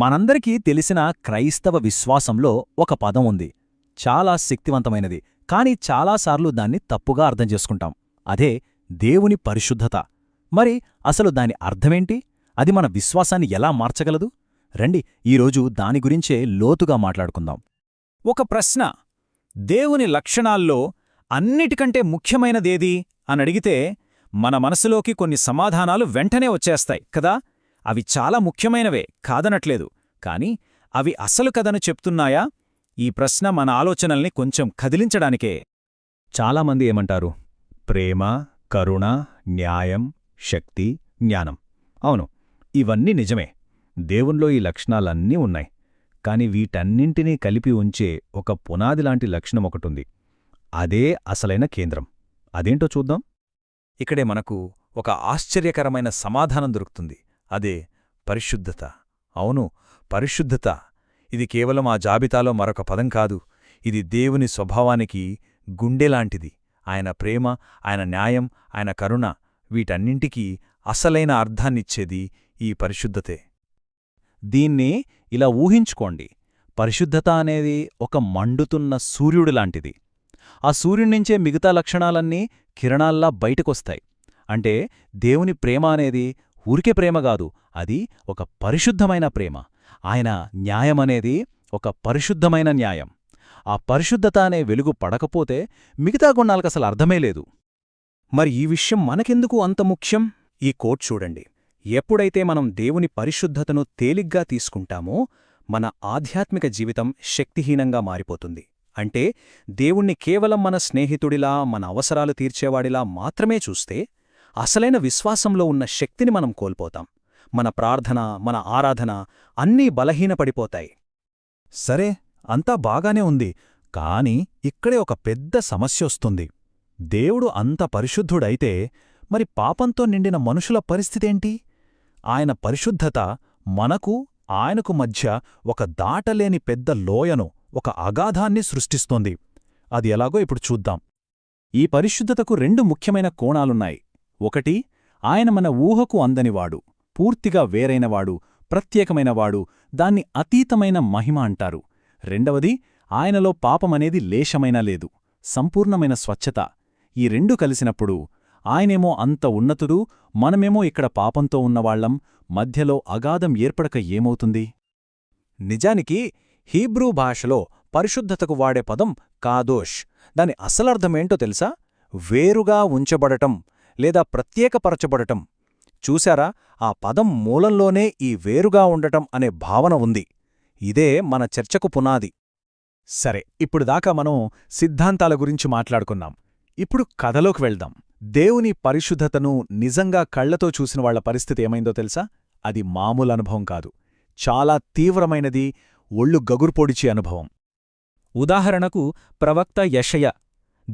మనందరికీ తెలిసిన క్రైస్తవ విశ్వాసంలో ఒక పదం ఉంది. చాలా శక్తివంతమైనది. కాని చాలాసార్లు దాన్ని తప్పుగా అర్థం చేసుకుంటాం. అదే దేవుని పరిశుద్ధత. మరి అసలు దాని అర్థమేంటి? అది మన విశ్వాసాన్ని ఎలా మార్చగలదు? రండి ఈరోజు దాని గురించే లోతుగా మాట్లాడుకుందాం. ఒక ప్రశ్న. దేవుని లక్షణాల్లో అన్నిటికంటే ముఖ్యమైనదేది? అనడిగితే మన మనసులోకి కొన్ని సమాధానాలు వెంటనే వచ్చేస్తాయి కదా? అవి చాలా ముఖ్యమైనవే కాదనట్లేదు. కాని అవి అసలు కథను చెప్తున్నాయా? ఈ ప్రశ్న మన ఆలోచనల్ని కొంచెం కదిలించడానికే. చాలామంది ఏమంటారు? ప్రేమ కరుణ న్యాయం శక్తి జ్ఞానం. అవును ఇవన్నీ నిజమే. దేవునిలో ఈ లక్షణాలన్నీ ఉన్నాయి. కాని వీటన్నింటినీ కలిపి ఉంచే ఒక పునాదిలాంటి లక్షణం ఒకటుంది. అదే అసలైన కేంద్రం. అదేంటో చూద్దాం. ఇక్కడే మనకు ఒక ఆశ్చర్యకరమైన సమాధానం దొరుకుతుంది. అదే పరిశుద్ధత. అవును పరిశుద్ధత. ఇది కేవలం ఆ జాబితాలో మరొక పదం కాదు. ఇది దేవుని స్వభావానికి గుండెలాంటిది. ఆయన ప్రేమ ఆయన న్యాయం ఆయన కరుణ వీటన్నింటికీ అసలైన అర్థాన్నిచ్చేది ఈ పరిశుద్ధతే. దీన్ని ఇలా ఊహించుకోండి. పరిశుద్ధత అనేది ఒక మండుతున్న సూర్యుడిలాంటిది ఆ సూర్యున్నించే మిగతా లక్షణాలన్నీ కిరణాల్లా బయటకొస్తాయి. అంటే దేవుని ప్రేమ అనేది ఊరికే ప్రేమ కాదు అది ఒక పరిశుద్ధమైన ప్రేమ. ఆయన న్యాయమనేది ఒక పరిశుద్ధమైన న్యాయం. ఆ పరిశుద్ధత అనే వెలుగు పడకపోతే మిగతా గుణాలకసలు అర్థమే లేదు. మరి ఈ విషయం మనకెందుకు అంత ముఖ్యం? ఈ కోట్ చూడండి. ఎప్పుడైతే మనం దేవుని పరిశుద్ధతను తేలిగ్గా తీసుకుంటామో మన ఆధ్యాత్మిక జీవితం శక్తిహీనంగా మారిపోతుంది. అంటే దేవుణ్ణి కేవలం మన స్నేహితుడిలా మన అవసరాలు తీర్చేవాడిలా మాత్రమే చూస్తే అసలైన విశ్వాసంలో ఉన్న శక్తిని మనం కోల్పోతాం. మన ప్రార్థన మన ఆరాధన అన్నీ బలహీనపడిపోతాయి. సరే అంతా బాగానే ఉంది. కాని ఇక్కడే ఒక పెద్ద సమస్యొస్తుంది దేవుడు అంత పరిశుద్ధుడైతే మరి పాపంతో నిండిన మనుషుల పరిస్థితేంటి? ఆయన పరిశుద్ధత మనకు ఆయనకు మధ్య ఒక దాటలేని పెద్ద లోయను ఒక అగాధాన్ని సృష్టిస్తోంది. అది ఎలాగో ఇప్పుడు చూద్దాం. ఈ పరిశుద్ధతకు రెండు ముఖ్యమైన కోణాలున్నాయి. ఒకటి ఆయన మన ఊహకు అందనివాడు పూర్తిగా వేరైనవాడు ప్రత్యేకమైనవాడు దాన్ని అతీతమైన మహిమ అంటారు. రెండవది ఆయనలో పాపమనేది లేశమైనా లేదు సంపూర్ణమైన స్వచ్ఛత. ఈ రెండు కలిసినప్పుడు ఆయనేమో అంత ఉన్నతుడు మనమేమో ఇక్కడ పాపంతో ఉన్నవాళ్ళం మధ్యలో అగాధం ఏర్పడక ఏమవుతుంది? నిజానికి హీబ్రూ భాషలో పరిశుద్ధతకు వాడే పదం కాదోష్. దాని అసలర్థమేంటో తెలుసా? వేరుగా ఉంచబడటం. లేదా ప్రత్యేకపరచబడటం. చూశారా? ఆ పదం మూలంలోనే ఈ వేరుగా ఉండటం అనే భావన ఉంది. ఇదే మన చర్చకు పునాది. సరే ఇప్పుడు దాకా మనం సిద్ధాంతాల గురించి మాట్లాడుకున్నాం. ఇప్పుడు కథలోకి వెళ్దాం. దేవుని పరిశుద్ధతను నిజంగా కళ్ళతో చూసిన వాళ్ళ పరిస్థితి ఏమైందో తెలుసా? అది మామూలు అనుభవం కాదు. చాలా తీవ్రమైనది ఒళ్ళు గగుర్పొడిచి అనుభవం. ఉదాహరణకు ప్రవక్త యషయ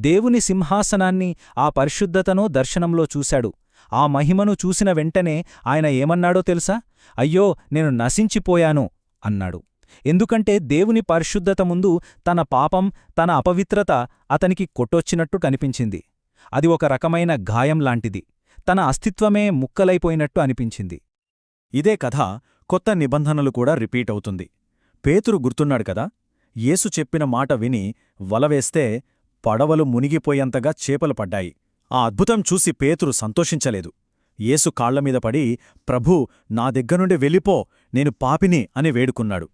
దేవుని సింహాసనాన్ని ఆ పరిశుద్ధతను దర్శనంలో చూశాడు. ఆ మహిమను చూసిన వెంటనే ఆయన ఏమన్నాడో తెలుసా? అయ్యో నేను నశించిపోయాను అన్నాడు. ఎందుకంటే దేవుని పరిశుద్ధత ముందు తన పాపం తన అపవిత్రత అతనికి కొట్టొచ్చినట్టు కనిపించింది. అది ఒక రకమైన గాయం లాంటిది. తన అస్తిత్వమే ముక్కలైపోయినట్టు అనిపించింది. ఇదే కథ కొత్త నిబంధనలు కూడా రిపీట్ అవుతుంది. పేతురు గుర్తున్నాడు కదా? యేసు చెప్పిన మాట విని వలవేస్తే పడవలు మునిగిపోయేంతగా చేపలు పడ్డాయి. ఆ అద్భుతం చూసి పేతురు సంతోషించలేదు. యేసు కాళ్ళమీద పడి ప్రభూ నా దగ్గరుండి వెళ్ళిపో నేను పాపిని అని వేడుకున్నాడు.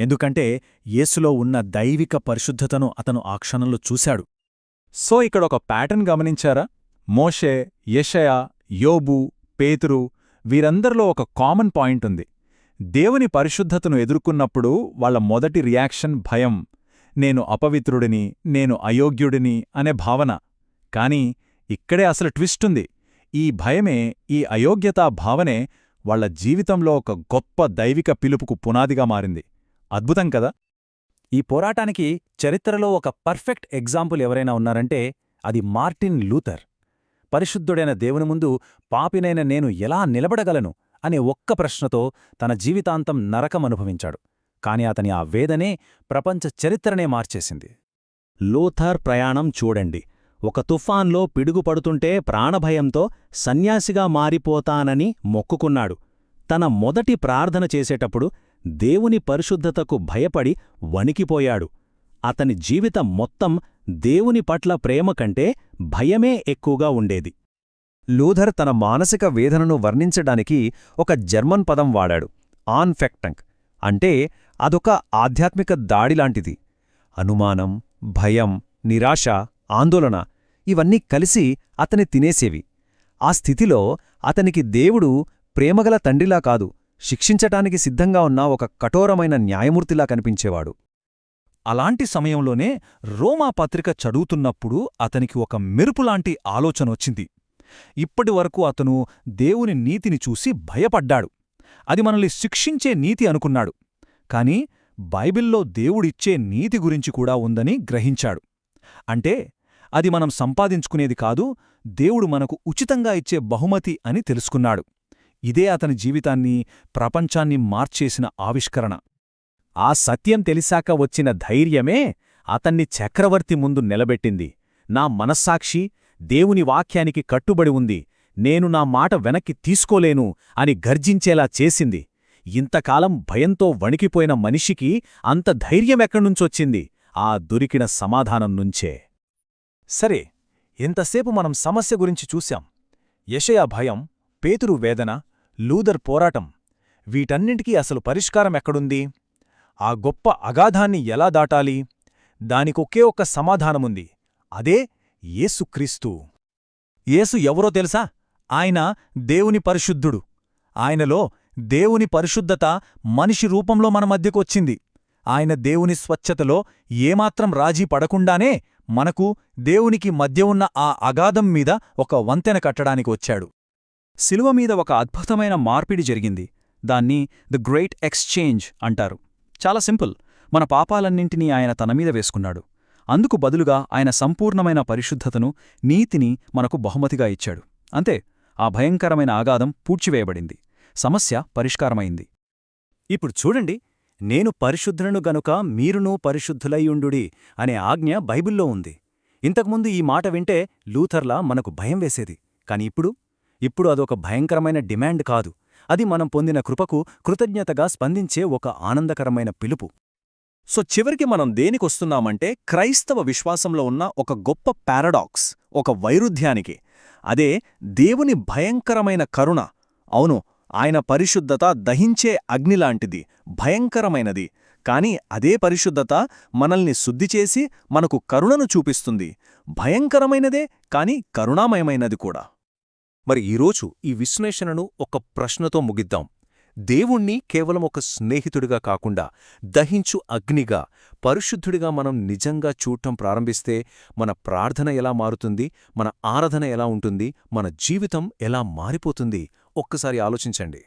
ఎందుకంటే యేసులో ఉన్న దైవిక పరిశుద్ధతను అతను ఆ క్షణంలో చూశాడు. సో ఇక్కడొక ప్యాటర్న్ గమనించారా? మోషే యషయ యోబు పేతురు వీరందరిలో ఒక కామన్ పాయింట్ ఉంది. దేవుని పరిశుద్ధతను ఎదుర్కొన్నప్పుడు వాళ్ళ మొదటి రియాక్షన్ భయం. నేను అపవిత్రుడిని నేను అయోగ్యుడిని అనే భావన. కాని ఇక్కడే అసలు ట్విస్టుంది ఈ భయమే ఈ అయోగ్యతా భావనే వాళ్ళ జీవితంలో ఒక గొప్ప దైవిక పిలుపుకు పునాదిగా మారింది. అద్భుతం కదా? ఈ పోరాటానికి చరిత్రలో ఒక పర్ఫెక్ట్ ఎగ్జాంపుల్ ఎవరైనా ఉన్నారంటే అది మార్టిన్ లూథర్. పరిశుద్ధుడైన దేవుని ముందు పాపినైన నేను ఎలా నిలబడగలను అనే ఒక్క ప్రశ్నతో తన జీవితాంతం నరకమనుభవించాడు. కాని అతని ఆ వేదనే ప్రపంచ చరిత్రనే మార్చేసింది. లూథర్ ప్రయాణం చూడండి. ఒక తుఫాన్లో పిడుగుపడుతుంటే ప్రాణభయంతో సన్యాసిగా మారిపోతానని మొక్కుకున్నాడు. తన మొదటి ప్రార్థన చేసేటప్పుడు దేవుని పరిశుద్ధతకు భయపడి వణికిపోయాడు. అతని జీవితం మొత్తం దేవుని పట్ల ప్రేమ కంటే భయమే ఎక్కువగా ఉండేది. లూథర్ తన మానసిక వేదనను వర్ణించడానికి ఒక జర్మన్ పదం వాడాడు. ఆన్ఫెక్టంక్ అంటే అదొక ఆధ్యాత్మిక దాడిలాంటిది అనుమానం భయం నిరాశ ఆందోళన ఇవన్నీ కలిసి అతని తినేసేవి. ఆ స్థితిలో అతనికి దేవుడు ప్రేమగల తండ్రిలా కాదు శిక్షించటానికి సిద్ధంగా ఉన్న ఒక కఠోరమైన న్యాయమూర్తిలా కనిపించేవాడు. అలాంటి సమయంలోనే రోమా పత్రిక చదువుతున్నప్పుడు అతనికి ఒక మెరుపులాంటి ఆలోచనొచ్చింది ఇప్పటివరకు అతను దేవుని నీతిని చూసి భయపడ్డాడు. అది మనల్ని శిక్షించే నీతి అనుకున్నాడు. కాని బైబిల్లో దేవుడిచ్చే నీతి గురించి కూడా ఉందని గ్రహించాడు. అంటే అది మనం సంపాదించుకునేది కాదు దేవుడు మనకు ఉచితంగా ఇచ్చే బహుమతి అని తెలుసుకున్నాడు. ఇదే అతని జీవితాన్ని ప్రపంచాన్ని మార్చేసిన ఆవిష్కరణ. ఆ సత్యం తెలిసాక వచ్చిన ధైర్యమే అతన్ని చక్రవర్తి ముందు నిలబెట్టింది. నా మనస్సాక్షి దేవుని వాక్యానికి కట్టుబడి ఉంది. నేను నా మాట వెనక్కి తీసుకోలేను అని గర్జించేలా చేసింది. ఇంతకాలం భయంతో వణికిపోయిన మనిషికి అంత ధైర్యమెక్కడ్నుంచొచ్చింది ఆ దొరికిన సమాధానం నుంచే. సరే ఇంతసేపు మనం సమస్య గురించి చూశాం. యషయా భయం పేతురు వేదన లూదర్ పోరాటం వీటన్నింటికీ అసలు పరిష్కారం ఎక్కడుంది? ఆ గొప్ప అగాధాన్ని ఎలా దాటాలి? దానికొకే ఒక్క సమాధానముంది. అదే యేసుక్రీస్తు. యేసు ఎవరో తెలుసా? ఆయన దేవుని పరిశుద్ధుడు. ఆయనలో దేవుని పరిశుద్ధత మనిషి రూపంలో మన మధ్యకొచ్చింది ఆయన దేవుని స్వచ్ఛతలో ఏమాత్రం రాజీ పడకుండానే మనకు దేవునికి మధ్య ఉన్న ఆ అగాధం మీద ఒక వంతెన కట్టడానికి వచ్చాడు. శిలువ మీద ఒక అద్భుతమైన మార్పిడి జరిగింది. దాన్ని ద గ్రేట్ ఎక్స్చేంజ్ అంటారు. చాలా సింపుల్. మన పాపాలన్నింటినీ ఆయన తనమీద వేసుకున్నాడు. అందుకు బదులుగా ఆయన సంపూర్ణమైన పరిశుద్ధతను నీతిని మనకు బహుమతిగా ఇచ్చాడు. అంతే. ఆ భయంకరమైన ఆగాధం పూడ్చివేయబడింది. సమస్య పరిష్కారమైంది. ఇప్పుడు చూడండి నేను పరిశుద్ధులను గనుక మీరునూ పరిశుద్ధులయ్యుండుడి అనే ఆజ్ఞ బైబిల్లో ఉంది. ఇంతకుముందు ఈ మాట వింటే లూథర్లా మనకు భయం వేసేది. కాని ఇప్పుడు ఇప్పుడు అదొక భయంకరమైన డిమాండ్ కాదు. అది మనం పొందిన కృపకు కృతజ్ఞతగా స్పందించే ఒక ఆనందకరమైన పిలుపు. సో చివరికి మనం దేనికొస్తున్నామంటే క్రైస్తవ విశ్వాసంలో ఉన్న ఒక గొప్ప పారాడాక్స్ ఒక వైరుధ్యానికి. అదే దేవుని భయంకరమైన కరుణ. అవును ఆయన పరిశుద్ధత దహించే అగ్నిలాంటిది భయంకరమైనది. కాని అదే పరిశుద్ధత మనల్ని శుద్ధిచేసి మనకు కరుణను చూపిస్తుంది. భయంకరమైనదే కాని కరుణామయమైనది కూడా. మరి ఈరోజు ఈ విశ్లేషణను ఒక ప్రశ్నతో ముగిద్దాం. దేవుణ్ణి కేవలం ఒక స్నేహితుడిగా కాకుండా దహించు అగ్నిగా పరిశుద్ధుడిగా మనం నిజంగా చూడటం ప్రారంభిస్తే మన ప్రార్థన ఎలా మారుతుంది మన ఆరాధన ఎలా ఉంటుంది మన జీవితం ఎలా మారిపోతుంది ఒక్కసారి ఆలోచించండి.